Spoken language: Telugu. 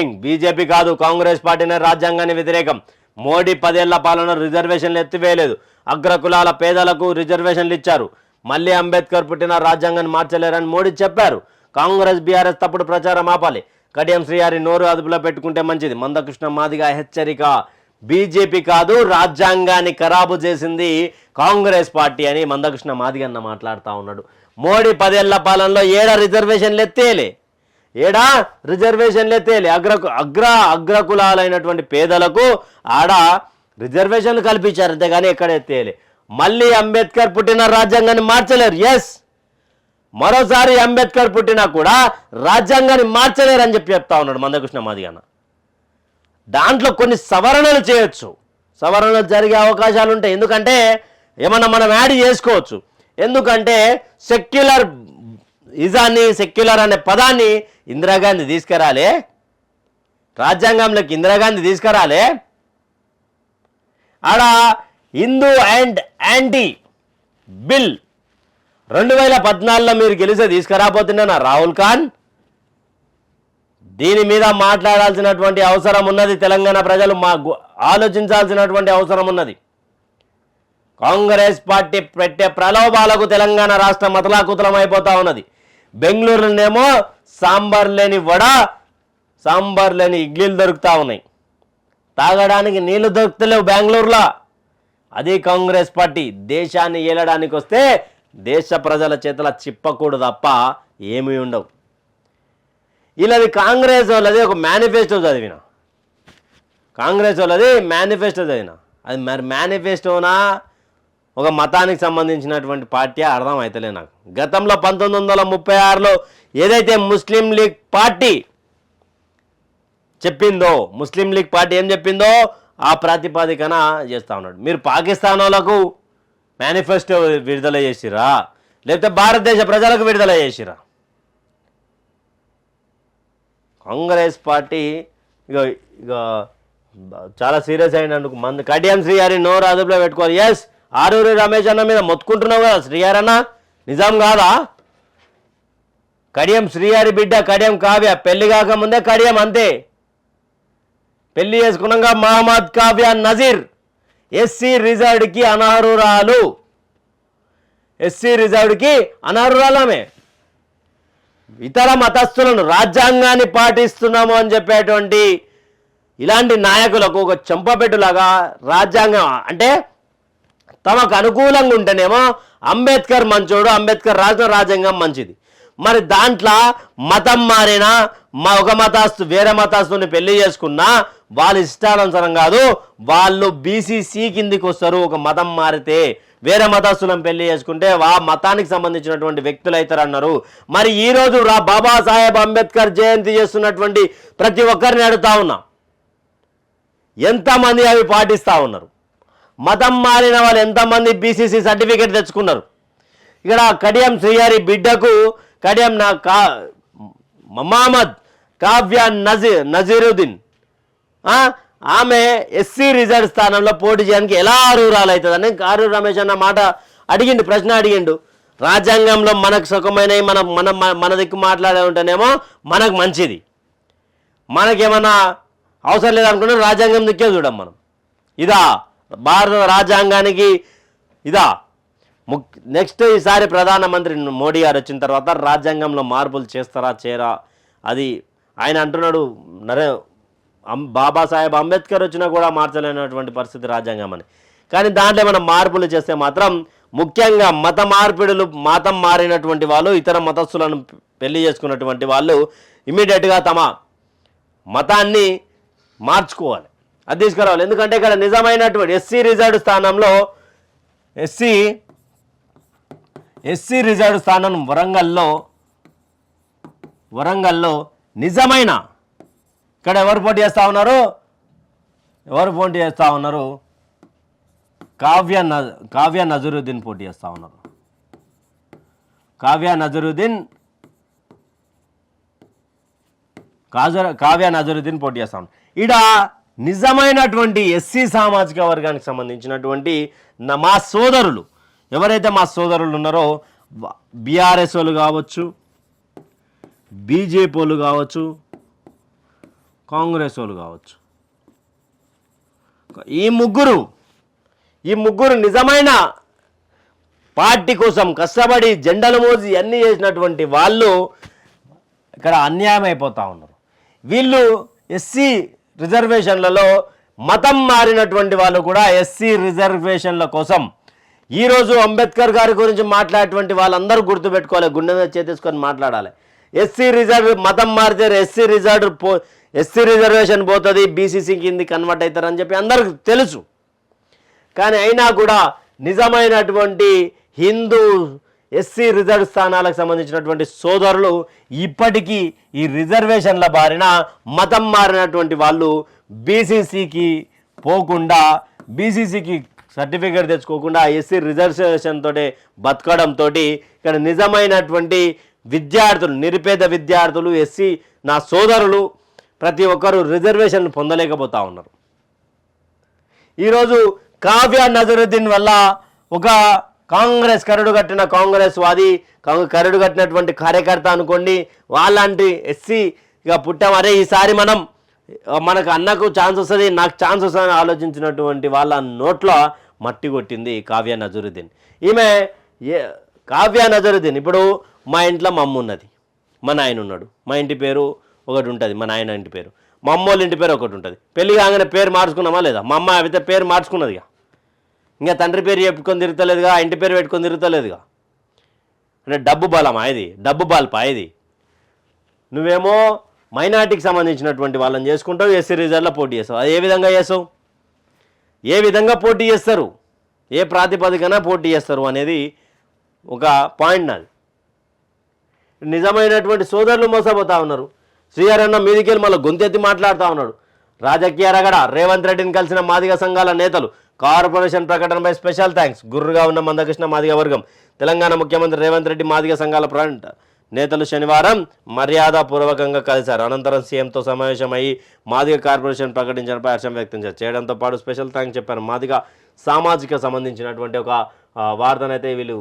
వార్నింగ్ బీజేపీ కాదు కాంగ్రెస్ పార్టీనే రాజ్యాంగాన్ని వ్యతిరేకం. మోడీ పదేళ్ళ పాలన రిజర్వేషన్లు ఎత్తివేయలేదు. అగ్రకులాల పేదలకు రిజర్వేషన్లు ఇచ్చారు. మళ్ళీ అంబేద్కర్ పుట్టిన రాజ్యాంగాన్ని మార్చలేరని మోడీ చెప్పారు. కాంగ్రెస్ బీఆర్ఎస్ తప్పుడు ప్రచారం ఆపాలి. కడియం శ్రీహారి నోరు అదుపులో పెట్టుకుంటే మంచిది. మందకృష్ణ మాదిగా హెచ్చరిక. బీజేపీ కాదు రాజ్యాంగాన్ని ఖరాబు చేసింది కాంగ్రెస్ పార్టీ అని మందకృష్ణ మాదిగన్న మాట్లాడుతూ ఉన్నాడు. మోడీ పదేళ్ళ పాలనలో ఏడ రిజర్వేషన్లు ఎత్తేలే ఏడా? రిజర్వేషన్లు ఎత్తేలే అగ్ర అగ్ర అగ్రకులాలైనటువంటి పేదలకు ఆడ రిజర్వేషన్లు కల్పించారు. అంతేగాని ఎక్కడ ఎత్తేలే మళ్ళీ అంబేద్కర్ పుట్టిన రాజ్యాంగాన్ని మార్చలేరు. ఎస్ మరోసారి అంబేద్కర్ పుట్టినా కూడా రాజ్యాంగాన్ని మార్చలేరు అని చెప్పి చెప్తా ఉన్నాడు మందకృష్ణ మాదిగాన దాంట్లో కొన్ని సవరణలు చేయొచ్చు. సవరణలు జరిగే అవకాశాలు ఉంటాయి. ఎందుకంటే ఏమన్నా మనం యాడ్ చేసుకోవచ్చు. ఎందుకంటే సెక్యులర్ ఇజాన్ని సెక్యులర్ అనే పదాన్ని ఇందిరాగాంధీ తీసుకురాలే. రాజ్యాంగంలోకి ఇందిరాగాంధీ తీసుకురాలే. ఆడ హిందూ అండ్ యాంటీ బిల్ రెండు వేల పద్నాలుగులో మీరు గెలిస్తే తీసుకురాబోతున్నా రాహుల్ ఖాన్? దీని మీద మాట్లాడాల్సినటువంటి అవసరం ఉన్నది తెలంగాణ ప్రజలు మా ఆలోచించాల్సినటువంటి అవసరం ఉన్నది. కాంగ్రెస్ పార్టీ పెట్టే ప్రలోభాలకు తెలంగాణ రాష్ట్రం మతలాకుతలం అయిపోతా ఉన్నది. బెంగళూరులోనేమో సాంబార్ లేని వడ సాంబార్ లేని ఇడ్లీలు దొరుకుతూ ఉన్నాయి. తాగడానికి నీళ్ళు దొరుకుతలేవు బెంగళూరులో. అది కాంగ్రెస్ పార్టీ దేశాన్ని ఏలడానికి వస్తే దేశ ప్రజల చేతుల చిప్పకూడు తప్ప ఏమీ ఉండవు. వీళ్ళది కాంగ్రెస్ వాళ్ళది ఒక మేనిఫెస్టో చదివిన. కాంగ్రెస్ వాళ్ళది మేనిఫెస్టో చదివిన. అది మరి మేనిఫెస్టోనా ఒక మతానికి సంబంధించినటువంటి పార్టీ అర్థం అవుతలే నాకు. గతంలో పంతొమ్మిది వందల ముప్పై ఆరులో ఏదైతే ముస్లిం లీగ్ పార్టీ చెప్పిందో ముస్లిం లీగ్ పార్టీ ఏం చెప్పిందో ఆ ప్రాతిపదికన చేస్తా ఉన్నాడు. మీరు పాకిస్తాన్ వాళ్ళకు మేనిఫెస్టో విడుదల చేసిరా? లేకపోతే భారతదేశ ప్రజలకు విడుదల చేసిరా? కాంగ్రెస్ పార్టీ ఇక ఇక చాలా సీరియస్ అయినందుకు మంది. కడియం శ్రీహారి నోరు అదుపులో పెట్టుకోవాలి. ఎస్ ఆరూరి రమేష్ అన్న మీద మొత్తుకుంటున్నావు కదా శ్రీహారి అన్న? నిజాం కాదా? కడియం శ్రీహారి బిడ్డ కడియం కావ్య. పెళ్ళి కాకముందే కడియం అంతే. పెళ్ళి చేసుకున్నాక మహమ్మద్ కావ్య నజీర్. ఎస్సీ రిజర్వ్డ్కి అనర్హురాలు. ఎస్సీ రిజర్వ్డ్కి అనర్హురాలమే. ఇతర మతస్థులను రాజ్యాంగాన్ని పాటిస్తున్నాము అని చెప్పేటువంటి ఇలాంటి నాయకులకు ఒక చెంపపెట్టులాగా రాజ్యాంగం అంటే తమకు అనుకూలంగా ఉంటేనేమో అంబేద్కర్ మంచోడు అంబేద్కర్ రాసిన రాజ్యాంగం మంచిది. మరి దాంట్లో మతం మారినా మా ఒక మతాస్తు వేరే మతాస్తుని పెళ్ళి చేసుకున్నా వాళ్ళ ఇష్టానుసరం కాదు వాళ్ళు బీసీసీ కిందికి వస్తారు ఒక మతం మారితే. వేరే మతస్థులను పెళ్ళి చేసుకుంటే ఆ మతానికి సంబంధించినటువంటి వ్యక్తులు అవుతారు అన్నారు మరి ఈ రోజు రా బాబాసాహెబ్ అంబేద్కర్ జయంతి చేస్తున్నటువంటి ప్రతి ఒక్కరిని అడుగుతా ఉన్నా. ఎంతమంది అవి పాటిస్తూ ఉన్నారు? మతం మారిన వాళ్ళు ఎంతమంది బీసీసీ సర్టిఫికేట్ తెచ్చుకున్నారు? ఇక్కడ కడియం శ్రీహరి బిడ్డకు కడియం నా కా మహమ్మద్ కావ్య నజీర్ నజీరుద్దీన్. ఆమె ఎస్సీ రిజర్వ్ స్థానంలో పోటీ చేయడానికి ఎలా అర్హురాలు అవుతుందని కారు రమేష్ అన్న మాట అడిగిండు ప్రశ్న అడిగిండు. రాజ్యాంగంలో మనకు సుఖమైనవి మన మన మన దిక్కు మాట్లాడే ఉంటేనేమో మనకు మంచిది. మనకేమన్నా అవసరం లేదనుకుంటే రాజ్యాంగం దిక్కే చూడం మనం. ఇదా? భారత రాజ్యాంగానికి ఇదా. ముక్ నెక్స్ట్ ఈసారి ప్రధానమంత్రి మోడీ గారు వచ్చిన తర్వాత రాజ్యాంగంలో మార్పులు చేస్తారా చేరా అది ఆయన అంటున్నాడు నరే బాబాసాహెబ్ అంబేద్కర్ వచ్చినా కూడా మార్చలేనటువంటి పరిస్థితి రాజ్యాంగం అని. కానీ దాంట్లో ఏమైనా మార్పులు చేస్తే మాత్రం ముఖ్యంగా మత మార్పిడులు మతం మారినటువంటి వాళ్ళు ఇతర మతస్థులను పెళ్ళి చేసుకున్నటువంటి వాళ్ళు ఇమీడియట్గా తమ మతాన్ని మార్చుకోవాలి. అది తీసుకురావాలి. ఎందుకంటే ఇక్కడ నిజమైనటువంటి ఎస్సీ రిజర్వ్ స్థానంలో ఎస్సీ ఎస్సీ రిజర్వ్ స్థానం వరంగల్లో వరంగల్లో నిజమైన ఇక్కడ ఎవరు పోటీ చేస్తూ ఉన్నారు? ఎవరు పోటీ చేస్తూ ఉన్నారు? కావ్య న కావ్య నజరుద్దీన్ పోటీ చేస్తూ ఉన్నారు. కావ్య నజరుద్దీన్ కాజ కావ్య నజరుద్దీన్ పోటీ చేస్తా ఉన్నారు. ఈడ నిజమైనటువంటి ఎస్సీ సామాజిక వర్గానికి సంబంధించినటువంటి మా సోదరులు. ఎవరైతే మా సోదరులు ఉన్నారో బీఆర్ఎస్ వాళ్ళు కావచ్చు బీజేపీ వాళ్ళు కావచ్చు కాంగ్రెస్ వాళ్ళు కావచ్చు. ఈ ముగ్గురు ఈ ముగ్గురు నిజమైన పార్టీ కోసం కష్టపడి జెండలు మోసి అన్నీ చేసినటువంటి వాళ్ళు ఇక్కడ అన్యాయం అయిపోతూ ఉన్నారు. వీళ్ళు ఎస్సీ రిజర్వేషన్లలో మతం మారినటువంటి వాళ్ళు కూడా ఎస్సీ రిజర్వేషన్ల కోసం. ఈరోజు అంబేద్కర్ గారి గురించి మాట్లాడేటువంటి వాళ్ళందరూ గుర్తుపెట్టుకోవాలి గుండె మీద చేతేసుకొని మాట్లాడాలి. ఎస్సీ రిజర్వ్ మతం మారితే ఎస్సీ రిజర్వ్ పో ఎస్సీ రిజర్వేషన్ పోతుంది బీసీసీ కింది కన్వర్ట్ అవుతారని చెప్పి అందరికి తెలుసు. కానీ అయినా కూడా నిజమైనటువంటి హిందూ ఎస్సీ రిజర్వ్ స్థానాలకు సంబంధించినటువంటి సోదరులు ఇప్పటికీ ఈ రిజర్వేషన్ల బారిన మతం మారినటువంటి వాళ్ళు బీసీసీకి పోకుండా బీసీసీకి సర్టిఫికేట్ తెచ్చుకోకుండా ఎస్సీ రిజర్వేషన్ తోటి బతకడంతో ఇక్కడ నిజమైనటువంటి విద్యార్థులు నిరుపేద విద్యార్థులు ఎస్సీ నా సోదరులు ప్రతి ఒక్కరూ రిజర్వేషన్ పొందలేకపోతా ఉన్నారు. ఈరోజు కావ్య నజరుద్దీన్ వల్ల ఒక కాంగ్రెస్ కరడు కట్టిన కాంగ్రెస్ వాది కరడు కట్టినటువంటి కార్యకర్త అనుకోండి వాళ్ళంటి ఎస్సీ ఇక పుట్టాం. అరే ఈసారి మనం మనకు అన్నకు ఛాన్స్ వస్తుంది నాకు ఛాన్స్ వస్తుందని ఆలోచించినటువంటి వాళ్ళ నోట్లో మట్టి కొట్టింది కావ్య నజరుద్దీన్. ఈమె ఏ కావ్య నజరుద్దీన్. ఇప్పుడు మా ఇంట్లో మా అమ్మ ఉన్నది మా నాయన ఉన్నాడు. మా ఇంటి పేరు ఒకటి ఉంటుంది మా నాయన ఇంటి పేరు. మా అమ్మ వాళ్ళ ఇంటి పేరు ఒకటి ఉంటుంది. పెళ్ళి కాగానే పేరు మార్చుకున్నామా లేదా? మా అమ్మ అయితే పేరు మార్చుకున్నదిగా. ఇంకా తండ్రి పేరు చెప్పుకొని తిరుగుతలేదుగా ఇంటి పేరు పెట్టుకొని తిరుగుతలేదుగా. అంటే డబ్బు బలమా ఇది? డబ్బు బాల్పా ఇది? నువ్వేమో మైనార్టీకి సంబంధించినటువంటి వాళ్ళని చేసుకుంటావు ఎస్సీ రిజర్వ్లో పోటీ చేస్తావు. అది ఏ విధంగా చేస్తావు? ఏ విధంగా పోటీ చేస్తారు? ఏ ప్రాతిపదికన పోటీ చేస్తారు అనేది ఒక పాయింట్ నాది. నిజమైనటువంటి సోదరులు మోసపోతా ఉన్నారు. శ్రీహరి అన్న మీదికెళ్ళి మళ్ళీ గొంతెత్తి మాట్లాడుతూ ఉన్నాడు. రాజకీయ రగడ రేవంత్ రెడ్డిని కలిసిన మాదిగ సంఘాల నేతలు కార్పొరేషన్ ప్రకటనపై స్పెషల్ థ్యాంక్స్ గుర్రుగా ఉన్న మందకృష్ణ మాదిగ వర్గం తెలంగాణ ముఖ్యమంత్రి రేవంత్ రెడ్డి మాదిగ సంఘాల ఫ్రంట్. నేతలు శనివారం మర్యాదపూర్వకంగా కలిశారు. అనంతరం సీఎంతో సమావేశమై మాదిగ కార్పొరేషన్ ప్రకటించడంపై హర్షం వ్యక్తం చేయడంతో పాటు స్పెషల్ థ్యాంక్స్ చెప్పారు. మాదిగ సామాజిక సంబంధించినటువంటి ఒక వార్తనైతే వీళ్ళు